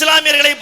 இஸ்லாமியர்களை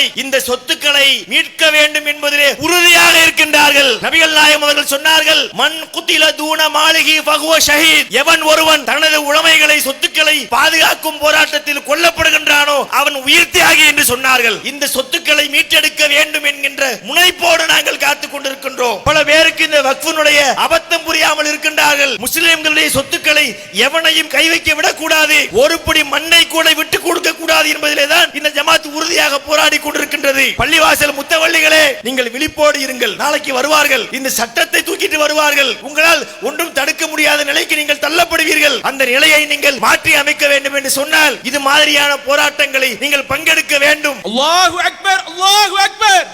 பொறுத்தவரை இந்த சொத்துக்களை மீட்க வேண்டும் என்பதிலே உறுதியாக இருக்கின்றார்கள். நபிகள் நாயகம் அவர்கள் சொன்னார்கள் மண் குத்தில தூண மாளிகை பகுவ ஷஹீத். எவன் ஒருவன் தனது உடைமைகளை சொத்துக்களை பாதுகாக்கும் போராட்டத்தில் கொல்லப்படுகின்றானோ அவன் உயிர் தியாகி என்று சொன்னார்கள். இந்த சொத்துக்களை மீட்டெடுக்க வேண்டும் என்கின்ற முனைப்போடு நாங்கள் காத்துக் கொண்டிருக்கின்றோம். பல பேருக்கு இந்த வக்ஃபினுடைய அபத்தம் புரியாமல் இருக்கின்றார்கள். முஸ்லிம்களுடைய சொத்துக்களை எவனையும் கை வைக்க விடக்கூடாது. ஒரு பிடி மண்ணை கூட விட்டு கொடுக்க கூடாது என்பதிலே தான் இந்த ஜமாத் உறுதியாக போராடி கொண்டிருக்கின்றது. பள்ளிவாசல் முத்தவள்ளிகளே நீங்கள் விழிப்போடு இருங்கள். நாளைக்கு வருவார்கள். இந்த சட்டத்தை தூக்கிட்டு வருவார்கள். உங்களால் ஒன்றும் தடுக்க முடியாத நிலைக்கு நீங்கள் தள்ளப்படுவீர்கள். அந்த நிலையை நீங்கள் மாற்றி அமைக்க வேண்டும் என்று சொன்னால் இது மாதிரியான போராட்டங்களை நீங்கள் பங்கெடுக்க வேண்டும். அல்லாஹு அக்பர் அல்லாஹு அக்பர்.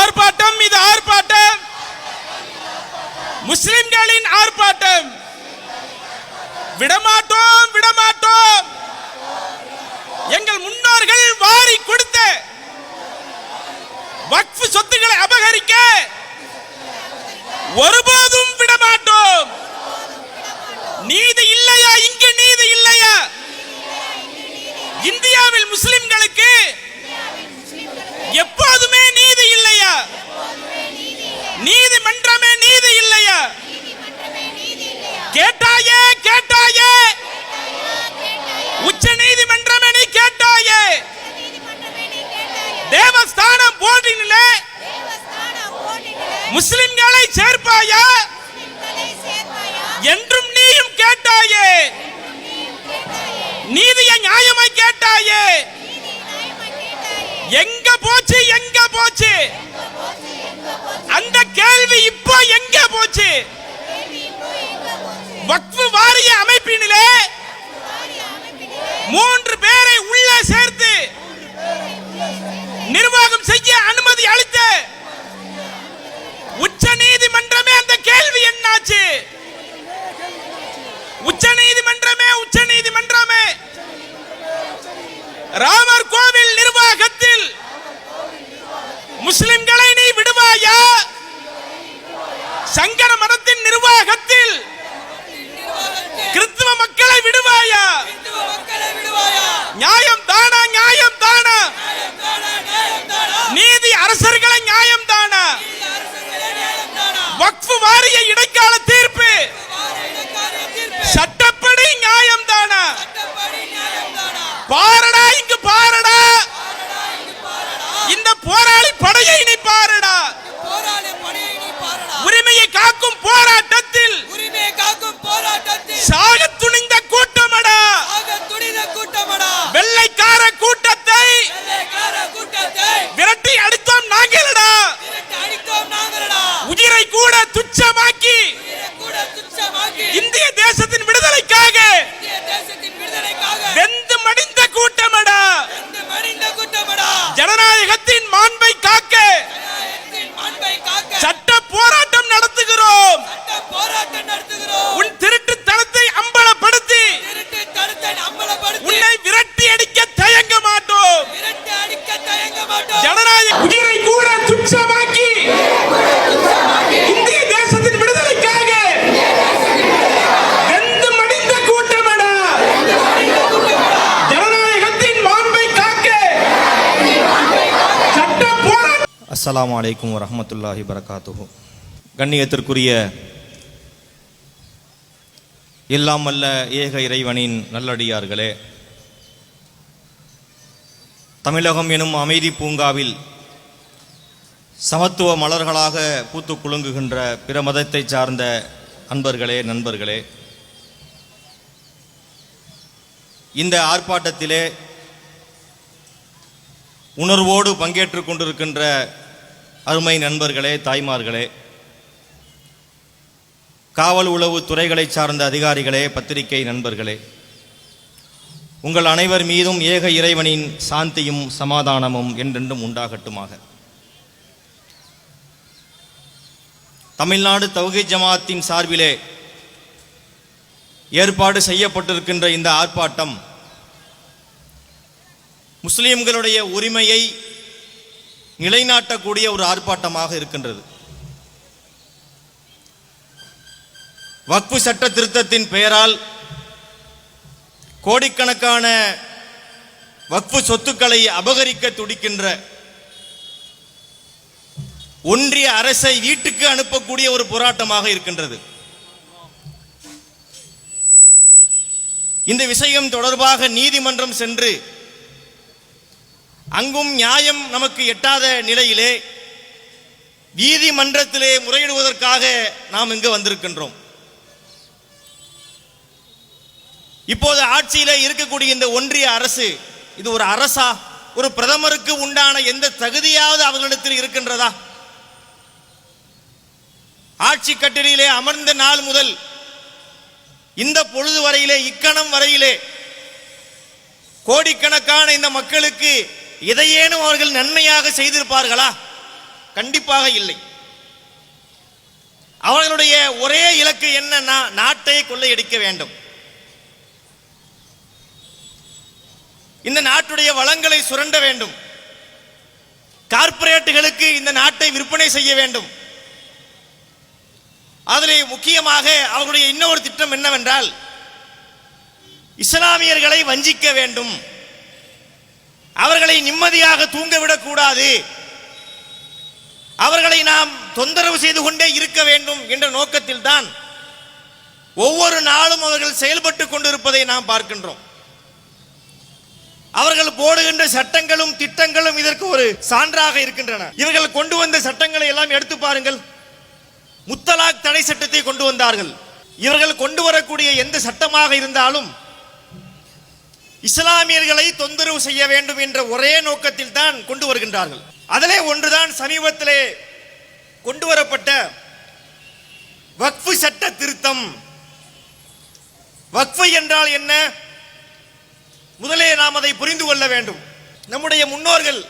ஆர்ப்பாட்டம் இது ஆர்ப்பாட்டம். முஸ்லிம்களின் ஆர்ப்பாட்டம். விடமாட்டோம் விடமாட்டோம். வாரி கொடுத்த வக்ஃபு சொத்துக்களை அபகரிக்க ஒருபோதும் விடமாட்டோம். நீதி இல்லையா? இங்கு நீதி இல்லையா? இந்தியாவில் முஸ்லிம்களுக்கு முஸ்லிம்களை சேர்ப்பாயா? என்றும் நீயும் கேட்டாயே. நீதியை நியாயமாய் கேட்டாயே. எங்க போச்சு எங்க போச்சு? அந்த கேள்வி இப்போ எங்க போச்சு? வக்ஃபு வாரிய அமைப்பினிலே மூன்று பேரை உள்ளே சேர்த்து நிர்வாகம் செய்ய அனுமதி அளித்த உச்ச நீதிமன்றமே அந்த கேள்வி என்னாச்சு? உச்ச நீதிமன்றமே உச்ச நீதிமன்றமே. ராமர் கோவில் நிர்வாகத்தில் முஸ்லிம்களை நீ விடுவாயா? சங்கர மதத்தின் நிர்வாகத்தில் கிறிஸ்துவ மக்களை விடுவாயா? நியாயம் தானா நியாயம் தானா? நீதி அரசர்களை நியாயம் தானா? வக்ஃபு வாரிய இடைக்கால தீர்ப்பு ஜனநாயக உயிரை கூட துச்சமாக்கி இந்திய தேசத்தின் விடுதலைக்காக வெந்து மடிந்த கூட்டமடா. ஜனநாயகத்தின் மாண்பை காக்க சட்ட போராட்டம். அஸ்ஸலாமு அலைக்கும் வரஹ்மத்துல்லாஹி வரகாத்துஹு கண்ணியத்திற்குரிய எல்லாம் வல்ல ஏக இறைவனின் நல்லடியார்களே தமிழகம் எனும் அமைதி பூங்காவில் சமத்துவ மலர்களாக பூத்து குலுங்குகின்ற பிற மதத்தை சார்ந்த அன்பர்களே நண்பர்களே இந்த ஆர்ப்பாட்டத்திலே உணர்வோடு பங்கேற்றுக் கொண்டிருக்கின்ற அருமை நண்பர்களே தாய்மார்களே காவல் உளவு துறைகளைச் சார்ந்த அதிகாரிகளே பத்திரிகை நண்பர்களே உங்கள் அனைவர் மீதும் ஏக இறைவனின் சாந்தியும் சமாதானமும் என்றென்றும் உண்டாகட்டுமாக. தமிழ்நாடு தௌஹீத் ஜமாத்தின் சார்பிலே ஏற்பாடு செய்யப்பட்டிருக்கின்ற இந்த ஆர்ப்பாட்டம் முஸ்லிம்களுடைய உரிமையை நிலைநாட்டக்கூடிய ஒரு ஆர்ப்பாட்டமாக இருக்கின்றது. வக்பு சட்ட திருத்தத்தின் பெயரால் கோடிக்கணக்கான வக்ஃபு சொத்துக்களை அபகரிக்க துடிக்கின்ற ஒன்றிய அரசை வீட்டுக்கு அனுப்பக்கூடிய ஒரு போராட்டமாக இருக்கின்றது. இந்த விஷயம் தொடர்பாக நீதிமன்றம் சென்று அங்கும் நியாயம் நமக்கு எட்டாத நிலையிலே நீதிமன்றத்திலே முறையிடுவதற்காக நாம் இங்கு வந்திருக்கின்றோம். இப்போது ஆட்சியில இருக்கக்கூடிய இந்த ஒன்றிய அரசு இது ஒரு அரசா? ஒரு பிரதமருக்கு உண்டான எந்த தகுதியாவது அவர்களிடத்தில் இருக்கின்றதா? ஆட்சி கட்டிலே அமர்ந்த நாள் முதல் இந்த பொழுது வரையிலே இக்கணம் வரையிலே கோடிக்கணக்கான இந்த மக்களுக்கு இதையேனும் அவர்கள் நன்மையாக செய்திருப்பார்களா? கண்டிப்பாக இல்லை. அவர்களுடைய ஒரே இலக்கு என்னன்னா நாட்டை கொள்ளையடிக்க வேண்டும். இந்த நாட்டுடைய வளங்களை சுரண்ட வேண்டும். கார்ப்பரேட்டுகளுக்கு இந்த நாட்டை விற்பனை செய்ய வேண்டும். அதில் முக்கியமாக அவர்களுடைய இன்னொரு திட்டம் என்னவென்றால் இஸ்லாமியர்களை வஞ்சிக்க வேண்டும். அவர்களை நிம்மதியாக தூங்க விடக்கூடாது அவர்களை நாம் தொந்தரவு செய்து கொண்டே இருக்க வேண்டும் என்ற நோக்கத்தில் தான் ஒவ்வொரு நாளும் அவர்கள் செயல்பட்டு கொண்டிருப்பதை நாம் பார்க்கின்றோம். அவர்கள் போடுகின்ற சட்டங்களும் திட்டங்களும் இதற்கு ஒரு சான்றாக இருக்கின்றன. இவர்கள் கொண்டு வந்த சட்டங்களை எல்லாம் எடுத்து பாருங்கள். முத்தலாக் தடை சட்டத்தை கொண்டு வந்தார்கள். இவர்கள் கொண்டு வரக்கூடிய எந்த சட்டமாக இருந்தாலும் இஸ்லாமியர்களை தொந்தரவு செய்ய வேண்டும் என்ற ஒரே நோக்கத்தில் தான் கொண்டு வருகின்றார்கள். அதிலே ஒன்றுதான் சமீபத்திலே கொண்டு வரப்பட்ட வக்ஃபு சட்ட திருத்தம். வக்ஃபு என்றால் என்ன? முதலே நாம் அதை புரிந்து கொள்ள வேண்டும். நம்முடைய முன்னோர்கள்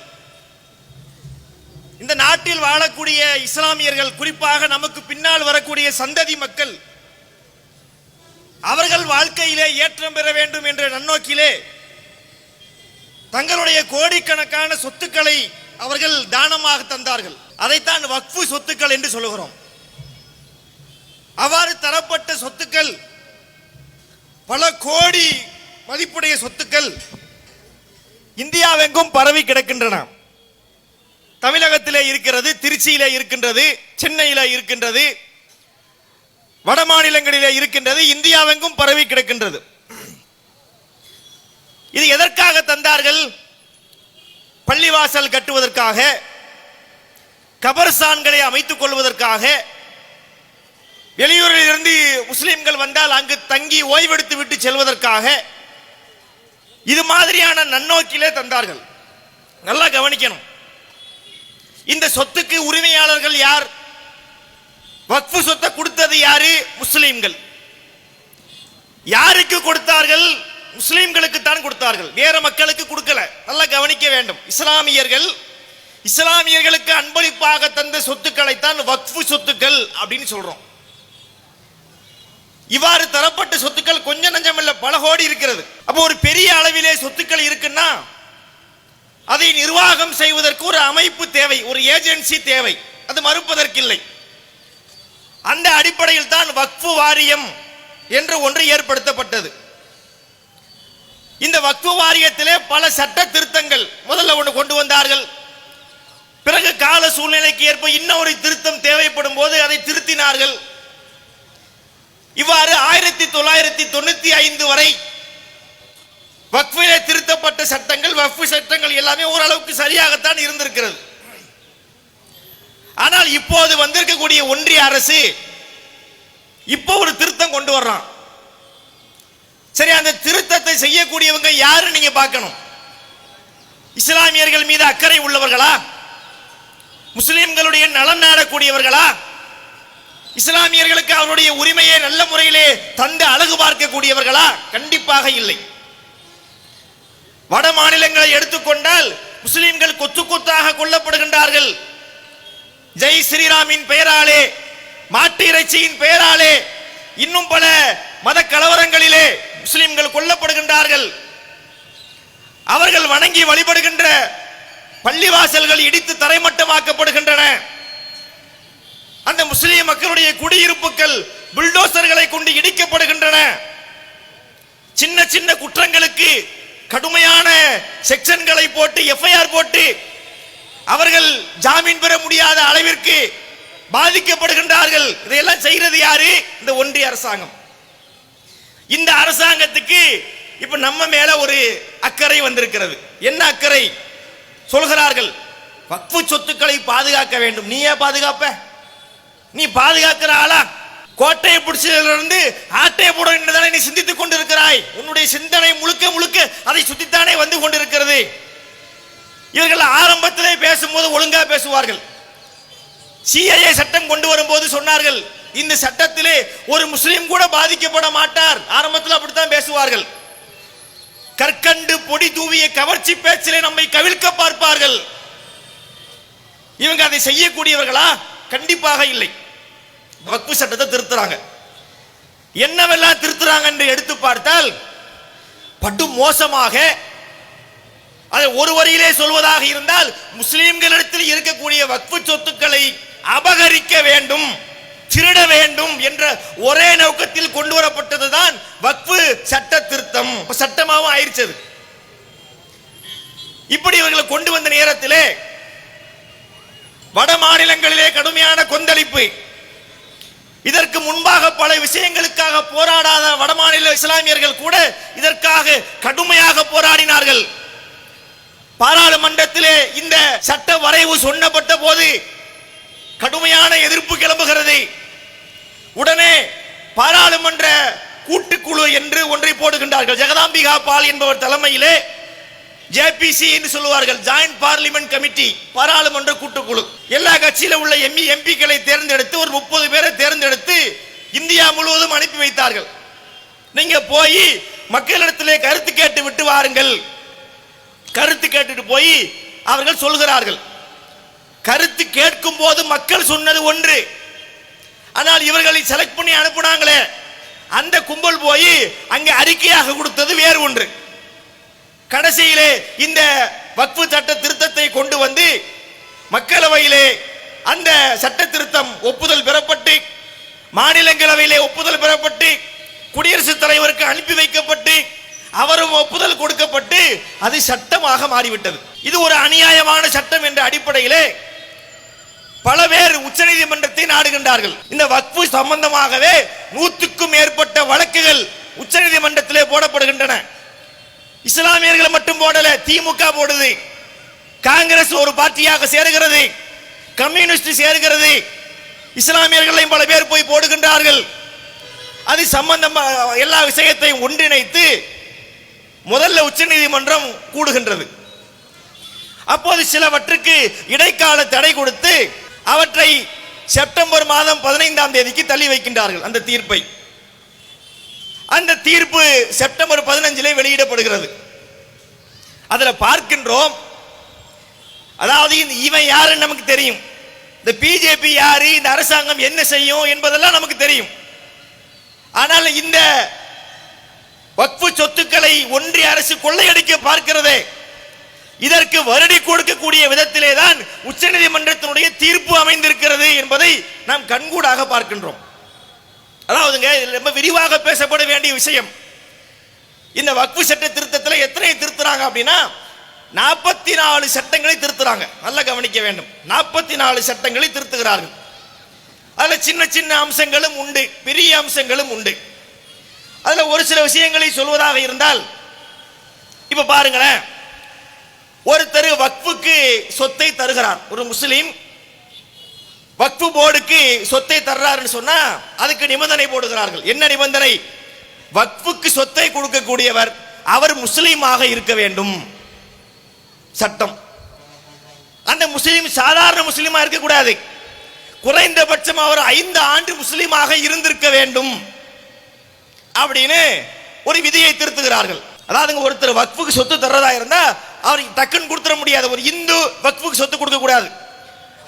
இந்த நாட்டில் வாழக்கூடிய இஸ்லாமியர்கள் குறிப்பாக நமக்கு பின்னால் வரக்கூடிய சந்ததி மக்கள் அவர்கள் வாழ்க்கையிலே ஏற்றம் பெற வேண்டும் என்ற நன்னோக்கிலே தங்களுடைய கோடிக்கணக்கான சொத்துக்களை அவர்கள் தானமாக தந்தார்கள். அதைத்தான் வக்ஃபு சொத்துக்கள் என்று சொல்லுகிறோம். அவ்வாறு தரப்பட்ட சொத்துக்கள் பல கோடி மதிப்புடைய சொத்துக்கள் இந்தியாவெங்கும் பரவி கிடக்கின்றன. தமிழகத்திலே இருக்கிறது திருச்சியிலே இருக்கின்றது சென்னையில இருக்கின்றது வட மாநிலங்களிலே இருக்கின்றது இந்தியாவெங்கும் பரவி கிடக்கின்றது. இது எதற்காக தந்தார்கள்? பள்ளிவாசல் கட்டுவதற்காக கபர்சான்களை அமைத்துக் கொள்வதற்காக. வெளியூரில் இருந்து முஸ்லிம்கள் வந்தால் அங்கு தங்கி ஓய்வெடுத்து விட்டு செல்வதற்காக. இது மாதிரியான நன்னோக்கிலே தந்தார்கள். நல்லா கவனிக்கணும். இந்த சொத்துக்கு உரிமையாளர்கள் யார்? வக்ஃபு சொத்தை கொடுத்தது யாரு? முஸ்லிம்கள். யாருக்கு கொடுத்தார்கள்? முஸ்லிம்களுக்கு தான் கொடுத்தார்கள். வேற மக்களுக்கு கொடுக்கல. நல்லா கவனிக்க வேண்டும். இஸ்லாமியர்கள் இஸ்லாமியர்களுக்கு அன்பளிப்பாக தந்த சொத்துக்களை தான் வக்ஃபு சொத்துக்கள் அப்படின்னு சொல்றோம். இவ்வாறு தரப்பட்ட சொத்துக்கள் கொஞ்சம் நஞ்சம் இல்ல பல கோடி இருக்கிறது. அப்போ ஒரு பெரிய அளவிலே சொத்துக்கள் இருக்குன்னா அதை நிர்வாகம் செய்வதற்கு ஒரு அமைப்பு தேவை ஒரு ஏஜென்சி தேவை. அது மறுப்பதற்கில்லை. அந்த அடிப்படையில் தான் வக்ஃபு வாரியம் என்று ஒன்று ஏற்படுத்தப்பட்டது. இந்த வக்ஃபு வாரியத்திலே பல சட்ட திருத்தங்கள் முதல்ல ஒன்று கொண்டு வந்தார்கள். பிறகு கால சூழ்நிலைக்கு ஏற்ப இன்னொரு திருத்தம் தேவைப்படும் போது அதை திருத்தினார்கள். இவ்வாறு ஆயிரத்தி தொள்ளாயிரத்தி தொண்ணூத்தி ஐந்து வரை வக்ஃபிலே திருத்தப்பட்ட சட்டங்கள் வக்ஃபு சட்டங்கள் எல்லாமே ஓரளவுக்கு சரியாகத்தான் இருந்திருக்கிறது. ஆனால் இப்போது வந்திருக்கக்கூடிய ஒன்றிய அரசு இப்போ ஒரு திருத்தம் கொண்டு வர்றான். சரி அந்த திருத்தத்தை செய்யக்கூடியவங்க யாரு நீங்க பார்க்கணும்? இஸ்லாமியர்கள் மீது அக்கறை உள்ளவர்களா? முஸ்லிம்களுடைய நலன் நாடக்கூடியவர்களா? இஸ்லாமியர்களுக்கு அவருடைய உரிமையை நல்ல முறையிலே தந்து அழகு பார்க்கக்கூடியவர்களா? கண்டிப்பாக இல்லை. வட மாநிலங்களை எடுத்துக்கொண்டால் முஸ்லிம்கள் கொத்து கொத்தாக கொல்லப்படுகின்றார்கள். ஜெய் ஸ்ரீராமின் பெயராலே மாட்டு இறைச்சியின் பெயராலே இன்னும் பல மத கலவரங்களிலே முஸ்லிம்கள் கொல்லப்படுகின்றார்கள். அவர்கள் வணங்கி வழிபடுகின்ற பள்ளிவாசல்கள் இடித்து தரைமட்டமாக்கப்படுகின்றன. அந்த முஸ்லிம் மக்களுடைய குடியிருப்புகள் புல்டோசர்களை கொண்டு இடிக்கப்படுகின்றன. சின்ன சின்ன குற்றங்களுக்கு கடுமையான செக்ஷன்களை போட்டு எஃப்ஐஆர் போட்டு அவர்கள் ஜாமீன் பெற முடியாத அளவிற்கு பாதிக்கப்படுகின்றார்கள். இதையெல்லாம் செய்கிறது யாரு? இந்த ஒன்றிய அரசாங்கம். இந்த அரசாங்கத்துக்கு இப்ப நம்ம மேல ஒரு அக்கறை வந்திருக்கிறது. என்ன அக்கறை? சொல்கிறார்கள். வக்ஃபு சொத்துக்களை பாதுகாக்க வேண்டும். நீயே பாதுகாப்ப? நீ பாதுகாக்கிற ஆளா? கோட்டையை பிடிச்சதிலிருந்து ஆட்டையை போட என்றுதானே நீ சிந்தித்துக் கொண்டிருக்கிறாய்? உன்னுடைய சிந்தனை முழுக்க முழுக்க அதை சுத்தித்தானே வந்து கொண்டிருக்கிறது. இவர்கள் ஆரம்பத்திலே பேசும்போது ஒழுங்கா பேசுவார்கள். சிஐஏ சட்டம் கொண்டு வரும்போது சொன்னார்கள் இந்த சட்டத்திலே ஒரு முஸ்லீம் கூட பாதிக்கப்பட மாட்டார். ஆரம்பத்தில் அப்படித்தான் பேசுவார்கள். கற்கண்டு பொடி தூவிய கவர்ச்சி பேச்சிலே நம்மை கவிழ்க்க பார்ப்பார்கள். இவங்க அதை செய்யக்கூடியவர்களா? கண்டிப்பாக இல்லை. வக்பு சட்டத்தை திருத்துறாங்க. என்னவெல்லாம் திருத்துறாங்க என்று எடுத்து பார்த்தால் படு மோசமாக அதை ஒரு வரியிலே சொல்வதாக இருந்தால் முஸ்லிம்களிடத்தில் இருக்கக்கூடிய வக்ஃபு சொத்துக்களை அபகரிக்க வேண்டும் திருட வேண்டும் என்ற ஒரே நோக்கத்தில் கொண்டு வரப்பட்டதுதான் வக்ஃபு சட்ட திருத்தம். சட்டமாகவும் சட்டமாவும் ஆயிருச்சு அது. இப்படி இவர்களை கொண்டு வந்த நேரத்திலே வட மாநிலங்களிலே கடுமையான கொந்தளிப்பு. இதற்கு முன்பாக பல விஷயங்களுக்காக போராடாத வடமாநில இஸ்லாமியர்கள் கூட இதற்காக கடுமையாக போராடினார்கள். பாராளுமன்றத்திலே இந்த சட்ட வரைவு சொன்னப்பட்ட போது கடுமையான எதிர்ப்பு கிளம்புகிறது. உடனே பாராளுமன்ற கூட்டுக்குழு என்று ஒன்றை போடுகின்றார்கள். ஜெகதாம்பிகா பால் என்பவர் தலைமையிலே ஜேபிசி என்று சொல்லுவார்கள் ஜாயிண்ட் பார்லிமெண்ட் கமிட்டி பாராளுமன்ற கூட்டுக்குழு. எல்லா கட்சியில உள்ள எம்பி எம்பிக்களை தேர்ந்தெடுத்து ஒரு முப்பது பேரை தேர்ந்தெடுத்து இந்தியா முழுவதும் அனுப்பி வைத்தார்கள். நீங்க போய் மக்களிடத்திலே கருத்து கேட்டு விட்டு வாருங்கள். கருத்து கேட்டுட்டு போய் அவர்கள் சொல்கிறார்கள் கருத்து கேட்கும் போது மக்கள் சொன்னது ஒன்று. ஆனால் இவர்களை செலக்ட் பண்ணி அனுப்புனாங்களே. அந்த கும்பல் போய் அங்கே அறிக்கையாக கொடுத்தது வேறு ஒன்று. கடைசியிலே இந்த வக்ஃபு சட்ட திருத்தத்தை கொண்டு வந்து மக்களவையிலே அந்த சட்ட திருத்தம் ஒப்புதல் பெறப்பட்டு மாநிலங்களவையிலே ஒப்புதல் பெறப்பட்டு குடியரசுத் தலைவருக்கு அனுப்பி வைக்கப்பட்டு அவரும் ஒப்புதல் கொடுக்கப்பட்டு அது சட்டமாக மாறிவிட்டது. இது ஒரு அநியாயமான சட்டம் என்ற அடிப்படையிலே பல பேர் உச்சநீதிமன்றத்தை நாடுகின்றார்கள். இந்த வக்ஃபு சம்பந்தமாகவே நூற்றுக்கும் மேற்பட்ட வழக்குகள் உச்சநீதிமன்றத்திலே போடப்படுகின்றன. இஸ்லாமியர்களை மட்டும் போடல திமுக போடுது. காங்கிரஸ் ஒரு பார்ட்டியாக சேருகிறது. கம்யூனிஸ்ட் சேருகிறது. இஸ்லாமியர்களையும் பல பேர் போய் போடுகின்றார்கள். அது சம்பந்தம் எல்லா விஷயத்தையும் ஒன்றிணைத்து முதல்ல உச்சநீதிமன்றம் கூடுகின்றது. அப்போது சிலவற்றுக்கு இடைக்கால தடை கொடுத்து அவற்றை செப்டம்பர் மாதம் பதினைந்தாம் தேதிக்கு தள்ளி வைக்கின்றார்கள் அந்த தீர்ப்பை. அந்த தீர்ப்பு செப்டம்பர் பதினஞ்சிலே வெளியிடப்படுகிறது. அதில் பார்க்கின்றோம். அதாவது இந்த இவன் யாருன்னு நமக்கு தெரியும். இந்த பிஜேபி யாரு இந்த அரசாங்கம் என்ன செய்யும் என்பதெல்லாம் நமக்கு தெரியும். ஆனால் இந்த வக்ஃபு சொத்துக்களை ஒன்றிய அரசு கொள்ளையடிக்க பார்க்கிறதே. இதற்கு வருடி கொடுக்கக்கூடிய விதத்திலே தான் உச்சநீதிமன்றத்தினுடைய தீர்ப்பு அமைந்திருக்கிறது என்பதை நாம் கண்கூடாக பார்க்கின்றோம். அதாவதுங்க இது ரொம்ப விரிவாக பேசப்பட வேண்டிய விஷயம். இந்த வக்ஃபு சட்ட திருத்தத்தில் எத்தனை திருத்துறாங்க அப்படின்னா நாற்பத்தி நாலு சட்டங்களை திருத்துறாங்க. நல்லா கவனிக்க வேண்டும். நாற்பத்தி நாலு சட்டங்களை திருத்துகிறார்கள். அதில் சின்ன சின்ன அம்சங்களும் உண்டு பெரிய அம்சங்களும் உண்டு. அதில் ஒரு சில விஷயங்களை சொல்வதாக இருந்தால் இப்போ பாருங்களேன். ஒருத்தர் வக்ஃபுக்கு சொத்தை தருகிறார். ஒரு முஸ்லீம் வக்ஃபு போர்டுக்கு சொத்தை தர்றாருன்னு சொன்னா அதுக்கு நிபந்தனை போடுகிறார்கள். என்ன நிபந்தனை? வக்ஃபுக்கு சொத்தை கொடுக்கக்கூடியவர் அவர் முஸ்லீமாக இருக்க வேண்டும். சட்டம். அந்த முஸ்லீம் சாதாரண முஸ்லீமா இருக்கக்கூடாது. குறைந்தபட்சம் அவர் ஐந்து ஆண்டு முஸ்லீமாக இருந்திருக்க வேண்டும். அப்படின்னு ஒரு விதியை திருத்துகிறார்கள். அதாவது ஒருத்தர் வக்ஃபுக்கு சொத்து தர்றதா இருந்தா அவர் டக்குன்னு கொடுத்துட முடியாது. ஒரு இந்து வக்ஃபுக்கு சொத்து கொடுக்க கூடாது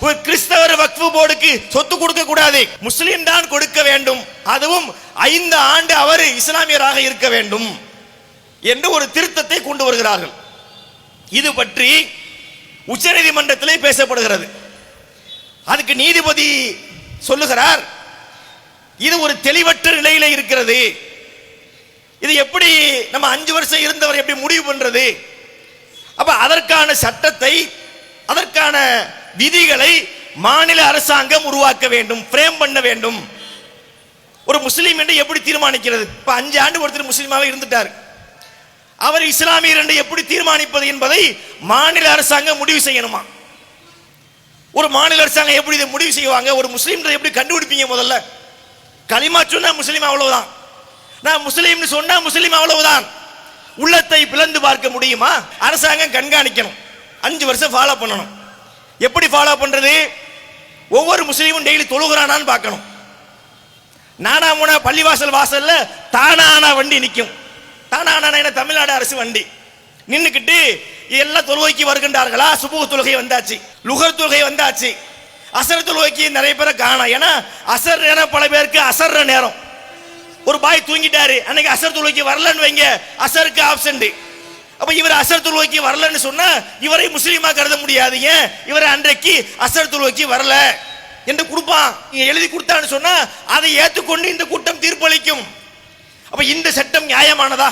ஒரு கிறிஸ்தவர் வக்ஃபு போர்டுக்கு சொத்து கொடுக்க கூடாது. முஸ்லீம் தான் கொடுக்க வேண்டும். அதுவும் ஐந்து ஆண்டு அவர் இஸ்லாமியராக இருக்க வேண்டும் என்று ஒரு திருத்தத்தை கொண்டு வருகிறார்கள். இது பற்றி உச்சநீதிமன்றத்திலே பேசப்படுகிறது. அதுக்கு நீதிபதி சொல்லுகிறார் இது ஒரு தெளிவற்ற நிலையில இருக்கிறது. இது எப்படி நம்ம அஞ்சு வருஷம் இருந்தவர் எப்படி முடிவு பண்றது? அப்ப அதற்கான சட்டத்தை அதற்கான விதிகளை மாநில அரசாங்கம் உருவாக்க வேண்டும் பிரேம் பண்ண வேண்டும். ஒரு முஸ்லீம் என்று எப்படி தீர்மானிக்கிறது? இப்ப அஞ்சு ஆண்டு ஒருத்தர் முஸ்லீமாக இருந்துட்டார். அவர் இஸ்லாமியர் என்று எப்படி தீர்மானிப்பது என்பதை மாநில அரசாங்கம் முடிவு செய்யணுமா? ஒரு மாநில அரசாங்கம் எப்படி இதை முடிவு செய்வாங்க? ஒரு முஸ்லீம் எப்படி கண்டுபிடிப்பீங்க முதல்ல? களிமா சொன்னா முஸ்லீம் அவ்வளவுதான். நான் முஸ்லீம்னு சொன்னா முஸ்லீம் அவ்வளவுதான். உள்ளத்தை பிளந்து பார்க்க முடியுமா? அரசாங்கம் கண்காணிக்கணும். அஞ்சு வருஷம் ஃபாலோ பண்ணணும். எப்படி ஃபாலோ பண்ணுறது ஒவ்வொரு முஸ்லீமும் டெய்லி தொழுகிறானான்னு பார்க்கணும். நானா மூணா பள்ளிவாசல் வாசல்ல தானானா வண்டி நிற்கும் தானானா என்ன தமிழ்நாடு அரசு வண்டி. நின்றுக்கிட்டு எல்லாம் தொழுகைக்கு வருகின்றார்களா? சுபுக தொழுகை வந்தாச்சு லுகர் தொழுகை வந்தாச்சு. அசர் தொழுகைக்கு நிறைய பேரை காணோம். ஏன்னா அசர் நேரம் பல பேருக்கு அசர்ற நேரம். ஒரு பாய் தூங்கிட்டாரு. அன்னைக்கு அசர் தொழுகைக்கு வரலன்னு வைங்க அசருக்கு ஆப்ஷன் அப்ப இவர் அசர் தொழுகைக்கு வரலன்னு சொன்னா இவரை முஸ்லீமா கருத முடியாது. ஏன்? இவர் அன்றைக்கு அசர் தொழுகைக்கு வரல. என்று கொடுப்பான். நீங்க எழுதி கொடுத்தான்னு சொன்னா அதை ஏற்றுக்கொண்டு இந்த கூட்டம் தீர்ப்பளிக்கும். அப்ப இந்த சட்டம் நியாயமானதா?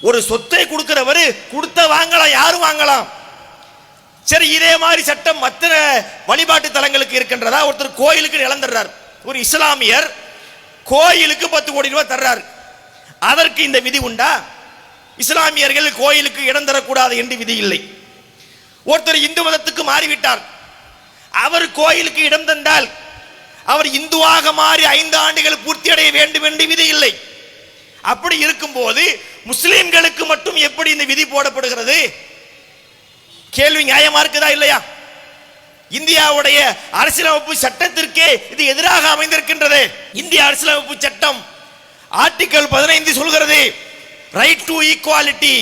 ஒரு சொத்தை கொடுக்கிறவர் கொடுத்த வாங்கலாம் யாரும் வாங்கலாம்? சரி இதே மாதிரி சட்டம் மற்ற வழிபாட்டு தலங்களுக்கு இருக்கின்றதா? ஒருத்தர் கோயிலுக்கு இழந்துடுறார். ஒரு இஸ்லாமியர் கோயிலுக்கு பத்து கோடி ரூபாய் தர்றார். அதற்கு இந்த விதி உண்டா? இஸ்லாமியர்கள் கோயிலுக்கு இடம் தரக்கூடாது என்று விதி இல்லை. ஒருத்தர் இந்து மதத்துக்கு மாறிவிட்டார். அவர் கோயிலுக்கு இடம் தந்தால் அவர் இந்துவாக மாறி ஐந்து ஆண்டுகள் பூர்த்தி அடைய வேண்டும் என்று விதி இல்லை. அப்படி இருக்கும்போது முஸ்லிம்களுக்கு மட்டும் எப்படி இந்த விதி போடப்படுகிறது? கேள்வி நியாயமா இருக்குதா இல்லையா? இந்தியாவுடைய அரசியலமைப்பு சட்டத்திற்கே இது எதிராக அமைந்திருக்கின்றது. இந்திய அரசியலமைப்பு சட்டம் ஆர்டிகல் பதினைந்து சொல்கிறது right to equality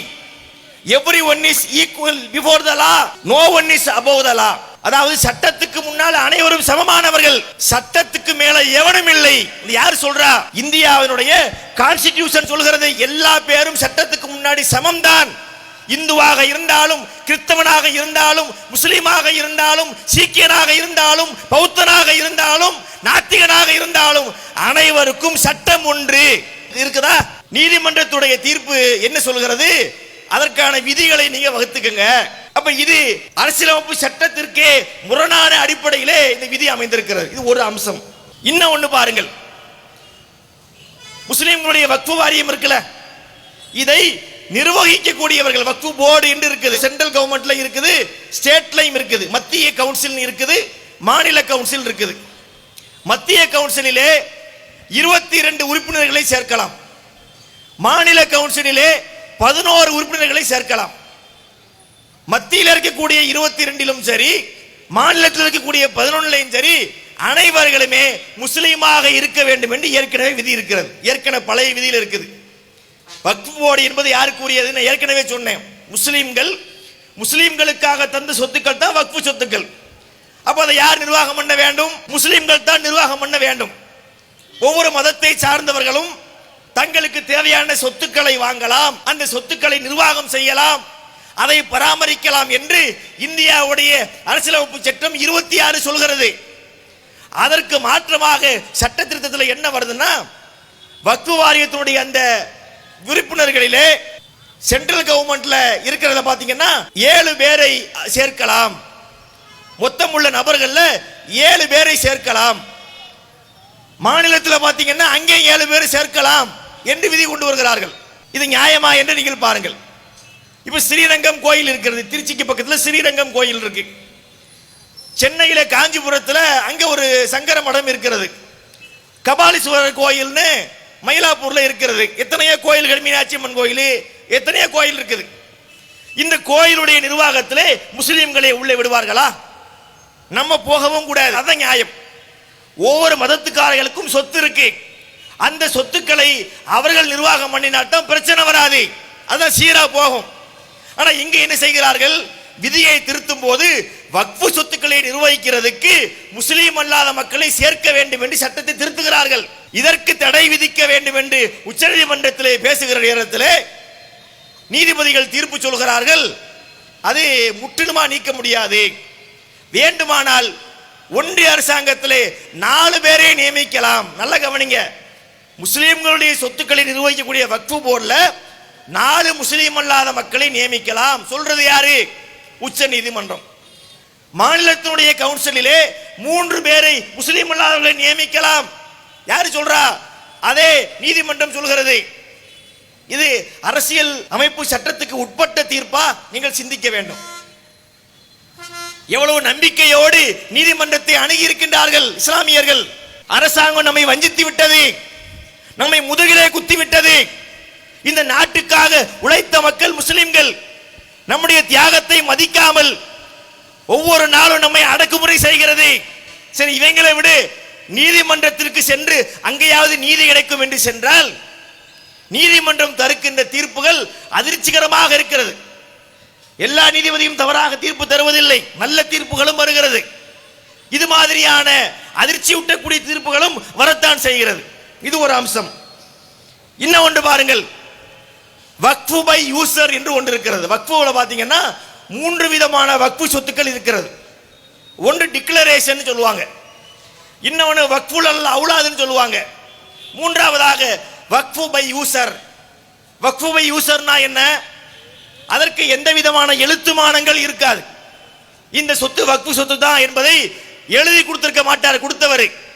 every one is equal before the law no one is above the law அதாவது சட்டத்துக்கு முன்னால் அனைவரும் சமமானவர்கள். சட்டத்துக்கு மேல எவனும் இல்லை. இது யார் சொல்றா? இந்தியாவினுடைய கான்ஸ்டிடியூஷன் சொல்கிறது எல்லா பேரும் சட்டத்துக்கு முன்னாடி சமம்தான். இந்துவாக இருந்தாலும் கிறிஸ்தவனாக இருந்தாலும் முஸ்லீமாக இருந்தாலும் சீக்கியனாக இருந்தாலும் பௌத்தனாக இருந்தாலும் நாத்திகனாக இருந்தாலும் அனைவருக்கும் சட்டம் ஒன்று. இருக்குதா? நீதிமன்றத்துடைய தீர்ப்பு என்ன சொல்கிறது? அதற்கான விதிகளை நீங்க வகுத்துக்கங்க. அப்ப இது அரசியலமைப்பு சட்டத்திற்கே முரணான அடிப்படையிலே இந்த விதி அமைந்திருக்கிறது. இது ஒரு அம்சம். இன்னும் ஒண்ணு பாருங்கள். முஸ்லிம்களுடைய வக்ஃபு வாரியம் இருக்குல்ல? இதை நிர்வகிக்கக்கூடியவர்கள் வக்ஃபு போர்டு என்று இருக்குது. சென்ட்ரல் கவர்மெண்ட்ல இருக்குது ஸ்டேட்லையும் இருக்குது. மத்திய கவுன்சில் இருக்குது மாநில கவுன்சில் இருக்குது. மத்திய கவுன்சிலிலே இருபத்தி இரண்டு உறுப்பினர்களை சேர்க்கலாம். மாநில கவுன்சிலிலே பதினோரு உறுப்பினர்களை சேர்க்கலாம். மத்தியில் இருக்கக்கூடிய இருபத்தி ரெண்டிலும் சரி மாநிலத்தில் இருக்கக்கூடிய பதினொன்னுலையும் சரி அனைவர்களுமே முஸ்லீமாக இருக்க வேண்டும் என்று ஏற்கனவே விதி இருக்கிறது. ஏற்கனவே பழைய விதியில் இருக்குது. வக்ஃப் போர்டு என்பது யாருக்கு உரியதுன்னு ஏற்கனவே சொன்னேன். முஸ்லீம்கள் முஸ்லீம்களுக்காக தந்த சொத்துக்கள் தான் வக்ஃபு சொத்துக்கள். அப்போ அதை யார் நிர்வாகம் பண்ண வேண்டும்? முஸ்லீம்கள் தான் நிர்வாகம் பண்ண வேண்டும். ஒவ்வொரு மதத்தை சார்ந்தவர்களும் தங்களுக்கு தேவையான சொத்துக்களை வாங்கலாம் அந்த சொத்துக்களை நிர்வாகம் செய்யலாம் அதை பராமரிக்கலாம் என்று இந்தியாவுடைய அரசியலமைப்பு சட்டம் இருபத்தி ஆறு சொல்கிறது. அதற்கு மாற்றமாக சட்ட திருத்தத்தில் என்ன வருதுன்னா வக்ஃபு வாரியத்தினுடைய அந்த உறுப்பினர்களிலே சென்ட்ரல் கவர்மெண்ட்ல இருக்கிறத பாத்தீங்கன்னா ஏழு பேரை சேர்க்கலாம். மொத்தம் உள்ள நபர்கள்ல ஏழு பேரை சேர்க்கலாம். மாநிலத்தில் பாத்தீங்கன்னா அங்கே ஏழு பேர் சேர்க்கலாம். என்று விதி கொண்டு வருகிறார்கள். இது நியாயமா என்று நீங்கள் பாருங்கள். இப்ப ஸ்ரீரங்கம் கோயில் இருக்கிறது. திருச்சிக்கு பக்கத்தில் ஸ்ரீரங்கம் கோயில் இருக்கு. சென்னையில காஞ்சிபுரத்தில் அங்க ஒரு சங்கர மடம் இருக்கிறது. கபாலீஸ்வரர் கோயில்னு மயிலாப்பூர்ல இருக்கிறது. எத்தனையோ கோயில்கள் மீனாட்சி அம்மன் கோயில் எத்தனையோ கோயில் இருக்குது. இந்த கோயிலுடைய நிர்வாகத்தில் முஸ்லீம்களை உள்ளே விடுவார்களா? நம்ம போகவும் கூடாது. அதான் நியாயம். ஒவ்வொரு மதத்துக்காரர்களுக்கும் சொத்து இருக்கு. அந்த சொத்துக்களை அவர்கள் நிர்வாகம் பண்ணினால்தான் பிரச்சனை வராது. அதான் சீரா போகும். ஆனா இங்க என்ன செய்கிறார்கள்? விதியை திருத்தும் போது வக்ஃபு சொத்துக்களை நிர்வகிக்கிறதுக்கு முஸ்லீம் அல்லாத மக்களை சேர்க்க வேண்டும் என்று சட்டத்தை திருத்துகிறார்கள். இதற்கு தடை விதிக்க வேண்டும் என்று உச்சநீதிமன்றத்திலே பேசுகிற நேரத்திலே நீதிபதிகள் தீர்ப்பு சொல்கிறார்கள். அது முற்றிலுமா நீக்க முடியாது. வேண்டுமானால் ஒன்றிய அரசாங்கத்திலே நாலு பேரை நியமிக்கலாம். நல்ல கவனிங்க. முஸ்லீம்களுடைய சொத்துக்களை நிர்வகிக்கக்கூடிய வக்ஃபு போர்டில் நாலு முஸ்லீம் அல்லாத மக்களை நியமிக்கலாம். சொல்றது யாரு? உச்ச நீதிமன்றம். மாநிலத்தினுடைய கவுன்சிலிலே மூன்று பேரை முஸ்லீம் அல்லாதவர்களை நியமிக்கலாம். யாரு சொல்றா? அதே நீதிமன்றம் சொல்கிறது. இது அரசியல் அமைப்பு சட்டத்துக்கு உட்பட்ட தீர்ப்பா நீங்கள் சிந்திக்க வேண்டும். எவ்வளவு நம்பிக்கையோடு நீதிமன்றத்தை அணுகி இருக்கின்றார்கள் இஸ்லாமியர்கள். அரசாங்கம் நம்மை வஞ்சித்து விட்டது. நம்மை முதுகிலே குத்திவிட்டது. இந்த நாட்டுக்காக உழைத்த மக்கள் முஸ்லிம்கள் நம்முடைய தியாகத்தை மதிக்காமல் ஒவ்வொரு நாளும் நம்மை அடக்குமுறை செய்கிறது. சரி இவங்களை விடு நீதிமன்றத்திற்கு சென்று அங்கேயாவது நீதி கிடைக்கும் என்று சென்றால் நீதிமன்றம் தருக்கின்ற தீர்ப்புகள் அதிர்ச்சிகரமாக இருக்கிறது. எல்லா நீதிபதியும் தவறாக தீர்ப்பு தருவதில்லை. நல்ல தீர்ப்புகளும் வருகிறது. இது மாதிரியான அதிர்ச்சி ஊட்டக்கூடிய தீர்ப்புகளும் வரத்தான் செய்கிறது. இது ஒரு அம்சம். இன்னும் ஒன்று பாருங்கள். வக்ஃபு பை யூசர் என்று ஒன்று இருக்கிறது. வக்ஃபுல பார்த்தீங்கன்னா மூன்று விதமான வக்ஃபு சொத்துக்கள் இருக்கிறது. ஒன்று டிக்ளரேஷன் சொல்லுவாங்க. இன்னொன்று வக்ஃபுல் அல்ல அவுலாதுன்னு சொல்லுவாங்க. மூன்றாவதாக waqf by user. Waqf by யூசர்னா என்ன? அதற்கு எந்த விதமான எழுத்துமானங்கள் இருக்காது. இந்த சொத்து வக்ஃபு சொத்து தான் என்பதை எழுதி கொடுத்திருக்க மாட்டார் கொடுத்தவர்.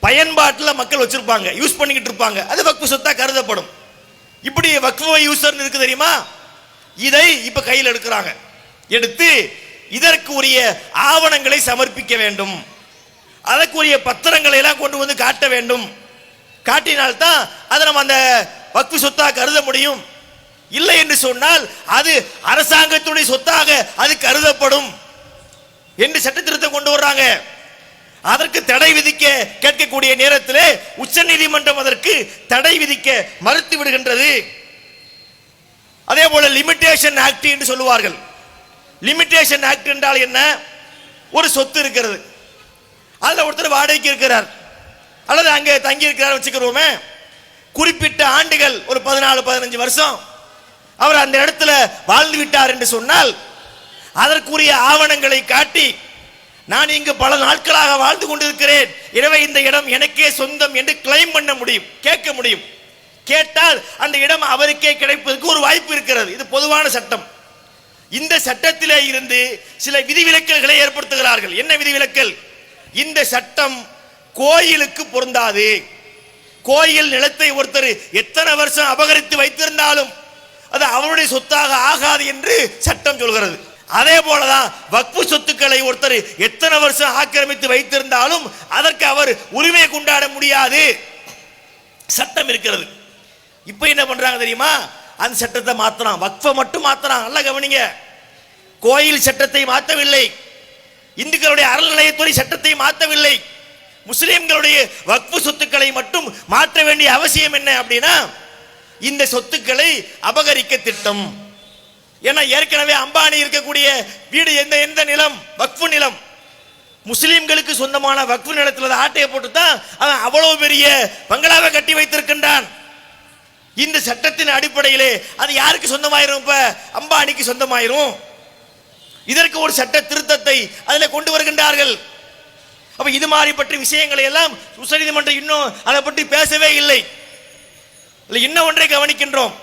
பயன்பாட்டில் மக்கள் வச்சிருப்பாங்க யூஸ் பண்ணிக்கிட்டு இருப்பாங்க. அது வக்ஃபு சொத்தா கருதப்படும். இப்படி வக்ஃபு யூசர்னு இருக்கு தெரியுமா? இதை இப்ப கையில் எடுக்கிறாங்க. எடுத்து இதற்கு உரிய ஆவணங்களை சமர்ப்பிக்க வேண்டும். அதற்குரிய பத்திரங்களை எல்லாம் கொண்டு வந்து காட்ட வேண்டும். காட்டினால்தான் அதை நம்ம அந்த வக்ஃபு சொத்தாக கருத முடியும். இல்லை என்று சொன்னால் அது அரசாங்கத்துடைய சொத்தாக அது கருதப்படும். என்று சட்டத்திருத்தம் கொண்டு வர்றாங்க. அதற்கு தடை விதிக்க கேட்கக்கூடிய நேரத்திலே உச்சநீதிமன்றம் அதற்கு தடை விதிக்க மறுத்து விடுகின்றது. அதே போல லிமிட்டேஷன் ஆக்ட் என்று சொல்லுவார்கள். லிமிட்டேஷன் ஆக்ட் என்றால் என்ன? ஒரு சொத்து இருக்கிறது. அதில் ஒருத்தர் வாடகைக்கு இருக்கிறார். அல்லது அங்கே தங்கி இருக்கிறார் வச்சுக்கிறோமே. குறிப்பிட்ட ஆண்டுகள் ஒரு பதினாலு பதினஞ்சு வருஷம். அவர் அந்த இடத்துல வாழ்ந்து விட்டார் என்று சொன்னால் அதற்குரிய ஆவணங்களை காட்டி நான் இங்கு பல நாட்களாக வாழ்ந்து கொண்டிருக்கிறேன். எனவே இந்த இடம் எனக்கே சொந்தம் என்று கிளைம் பண்ண முடியும் கேட்க முடியும். கேட்டால் அந்த இடம் அவருக்கே கிடைப்பதற்கு ஒரு வாய்ப்பு இருக்கிறது. இது பொதுவான சட்டம். இந்த சட்டத்திலே இருந்து சில விதிவிலக்கல்களை ஏற்படுத்துகிறார்கள். என்ன விதிவிலக்கல் இந்த சட்டம் கோயிலுக்கு பொருந்தாது. கோயில் நிலத்தை ஒருத்தர் எத்தனை வருஷம் அபகரித்து வைத்திருந்தாலும் அது அவருடைய சொத்தாக ஆகாது என்று சட்டம் சொல்கிறது. அதே போலதான் வக்பு சொத்துக்களை ஒருத்தர் எத்தனை வருஷம் ஆக்கிரமித்து வைத்திருந்தாலும் அதற்கு அவர் உரிமை கொண்டாட முடியாது. சட்டம் இருக்கிறது. இப்போ என்ன பண்றாங்க தெரியுமா? அந்த சட்டத்தை மாத்தலாம். வக்ஃபை மட்டும் மாத்தலாம். நல்லா கவனிங்க. கோயில் சட்டத்தை மாற்றவில்லை இந்துக்களுடைய அறநிலையத்துறை சட்டத்தை மாற்றவில்லை முஸ்லிம்களுடைய வக்ஃபு சொத்துக்களை மட்டும் மாற்ற வேண்டிய அவசியம் என்ன அப்படின்னா இந்த சொத்துக்களை அபகரிக்க திட்டம். ஏன்னா ஏற்கனவே அம்பானி இருக்கக்கூடிய வீடு எந்த எந்த நிலம்? வக்ஃபு நிலம். முஸ்லிம்களுக்கு சொந்தமான வக்ஃபு நிலத்தில் ஆட்டையை போட்டு தான் அவன் அவ்வளவு பெரிய பங்களாவை கட்டி வைத்திருக்கின்றான். இந்த சட்டத்தின் அடிப்படையிலே அது யாருக்கு சொந்தமாயிரும் இப்ப? அம்பானிக்கு சொந்தமாயிரும். இதற்கு ஒரு சட்ட திருத்தத்தை அதில் கொண்டு வருகின்றார்கள். அப்ப இது மாதிரி பற்றி விஷயங்களை எல்லாம் உச்சநீதிமன்றம் இன்னும் அதை பற்றி பேசவே இல்லை. இல்லை இன்னும் ஒன்றை கவனிக்கின்றோம்.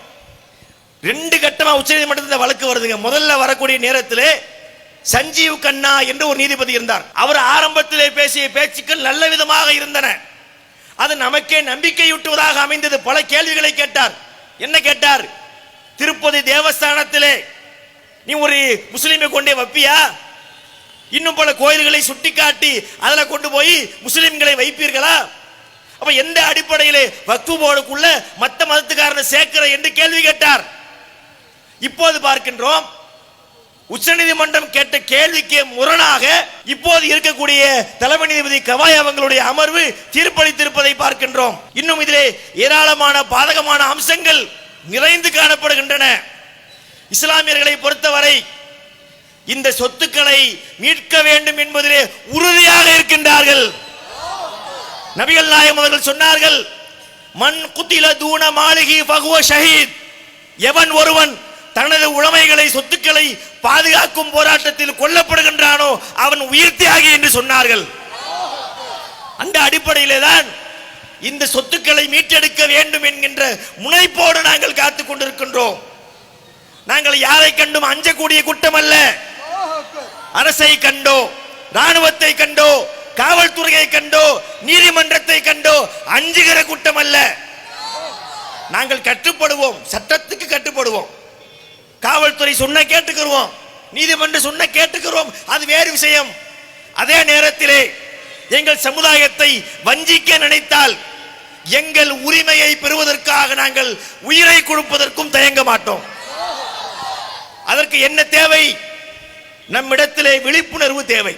ரெண்டு கட்டமா உச்சநீதிமன்றத்தில் வழக்கு வருதுங்க. முதல்ல வரக்கூடிய நேரத்தில் சஞ்சீவ் கண்ணா என்று ஒரு நீதிபதி இருந்தார். அவர் ஆரம்பத்திலே பேசிய பேச்சுக்கள் நல்ல விதமாக இருந்தன. அது நமக்கே நம்பிக்கையூட்டுவதாக அமைந்தது. பல கேள்விகளை கேட்டார். என்ன கேட்டார்? திருப்பதி தேவஸ்தானத்திலே நீ ஒரு முஸ்லீமை கொண்டே வைப்பியா? இன்னும் பல கோயில்களை சுட்டிக்காட்டி அதில் கொண்டு போய் முஸ்லிம்களை வைப்பீர்களா? அப்ப எந்த அடிப்படையிலே வக்ஃபு போர்டுக்குள்ள மத்த மதத்துக்காரனை சேர்க்கிற? என்று கேள்வி கேட்டார். இப்போது பார்க்கின்றோம். உச்சநீதிமன்றம் கேட்ட கேள்விக்கு முரணாக இப்போது இருக்கக்கூடிய தலைமை நீதிபதி கவாய் அவங்களுடைய அமர்வு தீர்ப்பளித்திருப்பதை பார்க்கின்றோம். இன்னும் இதிலே ஏராளமான பாதகமான அம்சங்கள் நிறைந்து காணப்படுகின்றன. இஸ்லாமியர்களை பொறுத்தவரை இந்த சொத்துக்களை மீட்க வேண்டும் என்பதிலே உறுதியாக இருக்கின்றார்கள். நபிகள் நாயகம் அவர்கள் சொன்னார்கள் மண் குத்தில தூண மாளிகை பகுவ ஷஹீத். எவன் ஒருவன் தனது உடைமைகளை சொத்துக்களை பாதுகாக்கும் போராட்டத்தில் கொல்லப்படுகின்றானோ அவன் உயிர் தியாகி என்று சொன்னார்கள். அந்த அடிப்படையிலே தான் இந்த சொத்துக்களை மீட்டெடுக்க வேண்டும் என்கின்ற முனைப்போடு நாங்கள் காத்து கொண்டிருக்கின்றோம். நாங்கள் யாரை கண்டும் அஞ்சக்கூடிய குற்றம் அல்ல அரசை கண்டோ ராணுவத்தை கண்டோ காவல்துறையை கண்டோ நீதிமன்றத்தை கண்டோ அஞ்சுகிற குற்றம் அல்ல நாங்கள் கட்டுப்படுவோம் சட்டத்துக்கு கட்டுப்படுவோம். காவல்துறை சொன்ன கேட்டுக்கிறோம் நீதிமன்றம் சொன்ன கேட்டுக்கிறோம் அது வேறு விஷயம். அதே நேரத்திலே எங்கள் சமுதாயத்தை வஞ்சிக்க நினைத்தால் எங்கள் உரிமையை பெறுவதற்காக நாங்கள் உயிரை கொடுப்பதற்கும் தயங்க மாட்டோம். அதற்கு என்ன தேவை? நம்மிடத்திலே விழிப்புணர்வு தேவை.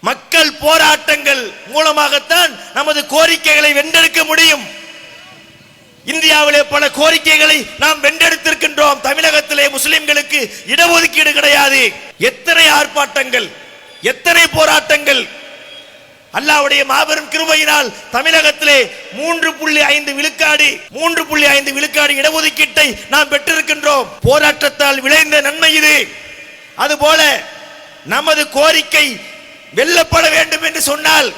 மக்கள் போராட்டங்கள் மூலமாகத்தான் நமது கோரிக்கைகளை வென்றெடுக்க முடியும். இந்தியாவிலே பல கோரிக்கைகளை நாம் வென்றெடுத்திருக்கின்றோம். தமிழகத்திலே முஸ்லிம்களுக்கு இடஒதுக்கீடு கிடையாது. எத்தனை ஆர்ப்பாட்டங்கள் எத்தனை போராட்டங்கள். அல்லாவுடைய மாபெரும் கிருபையினால் தமிழகத்திலே மூன்று புள்ளி ஐந்து விழுக்காடு மூன்று புள்ளி ஐந்து விழுக்காடு இடஒதுக்கீட்டை நாம் பெற்றிருக்கின்றோம். போராட்டத்தால் விளைந்த நன்மை இது. அதுபோல நமது கோரிக்கை வெல்லப்பட வேண்டும் என்று சொன்னால்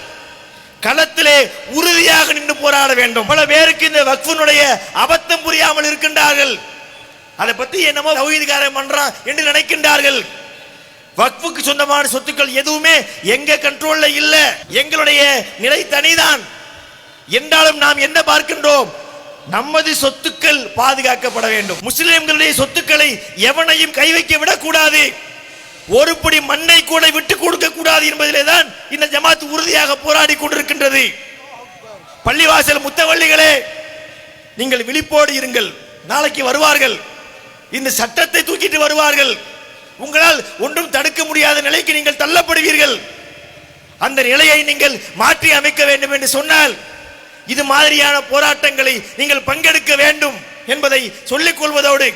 களத்திலே உறுதியாக நின்று போராட வேண்டும். பல பேருக்கு இந்த வக்ஃபினுடைய அபத்தம் புரியாமல் இருக்கின்றார்கள். அதை பத்தி என்னமோ தௌஹீத்காரன் பண்றான் என்று நினைக்கின்றார்கள். வக்ஃபுக்கு சொந்தமான சொத்துக்கள் எதுவுமே எங்க கண்ட்ரோல்ல இல்ல. எங்களுடைய நிலை தனிதான். என்றாலும் நாம் என்ன பார்க்கின்றோம்? நமது சொத்துக்கள் பாதுகாக்கப்பட வேண்டும். முஸ்லிம்களுடைய சொத்துக்களை எவனையும் கை வைக்க விடக்கூடாது. ஒரு பிடி மண்ணை கூட விட்டு கொடுக்க கூடாது என்பதிலே தான் இந்த ஜமாத் உறுதியாக போராடி கொண்டிருக்கின்றது. பள்ளிவாசல் முத்தவள்ளிகளே நீங்கள் விழிப்போடு இருங்கள். நாளைக்கு வருவார்கள். இந்த சட்டத்தை தூக்கிட்டு வருவார்கள். உங்களால் ஒன்றும் தடுக்க முடியாத நிலைக்கு நீங்கள் தள்ளப்படுவீர்கள். அந்த நிலையை நீங்கள் மாற்றி அமைக்க வேண்டும் என்று சொன்னால் இது மாதிரியான போராட்டங்களை நீங்கள் பங்கெடுக்க வேண்டும் என்பதை சொல்லிக் கொள்வதோடு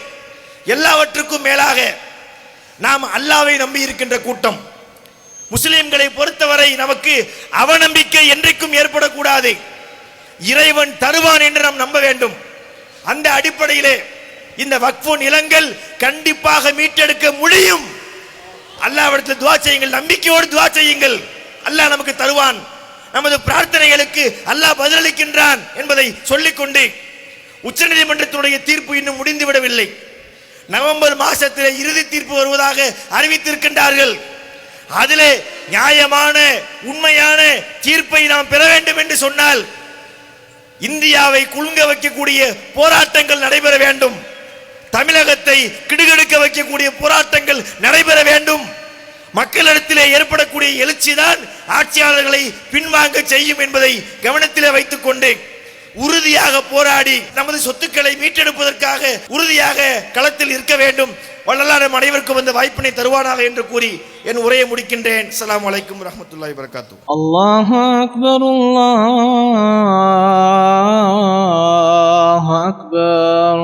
எல்லாவற்றுக்கும் மேலாக நாம் அல்லாவை நம்பி இருக்கின்ற கூட்டம். முஸ்லிம்களை பொறுத்தவரை நமக்கு அவநம்பிக்கை என்றைக்கும் ஏற்படக்கூடாது. இறைவன் தருவான் என்று நாம் நம்ப வேண்டும். அந்த அடிப்படையிலே இந்த வக்ஃபு நிலங்கள் கண்டிப்பாக மீட்டெடுக்க முடியும். அல்லாவிடத்தில் துவா செய்யுங்கள் நம்பிக்கையோடு துவா செய்யுங்கள். அல்லாஹ் நமக்கு தருவான். நமது பிரார்த்தனைகளுக்கு அல்லாஹ் பதிலளிக்கின்றான் என்பதை சொல்லிக்கொண்டு உச்சநீதிமன்றத்தினுடைய தீர்ப்பு இன்னும் முடிந்து விடவில்லை நவம்பர் மாசத்திலே இறுதி தீர்ப்பு வருவதாக அறிவித்திருக்கின்றார்கள். அதிலே நியாயமான உண்மையான தீர்ப்பை நாம் பெற வேண்டும் என்று சொன்னால் இந்தியாவை குலுங்க வைக்கக்கூடிய போராட்டங்கள் நடைபெற வேண்டும். தமிழகத்தை கிடுகிடுக்க வைக்கக்கூடிய போராட்டங்கள் நடைபெற வேண்டும். மக்களிடத்திலே ஏற்படக்கூடிய எழுச்சிதான் ஆட்சியாளர்களை பின்வாங்க செய்யும் என்பதை கவனத்திலே வைத்துக் கொண்டேன். உறுதியாக போராடி நமது சொத்துக்களை மீட்டெடுப்பதற்காக உறுதியாக களத்தில் இருக்க வேண்டும். வள்ளலாரம் அனைவருக்கும் வந்த வாய்ப்பினை தருவானாக என்று கூறி என் உரையை முடிக்கின்றேன். அஸ்லாம் வலைக்கும் ரஹமத்துல்லாஹி வரகாத்து அல்லாஹ் அக்பர் அல்லாஹ் அக்பர்.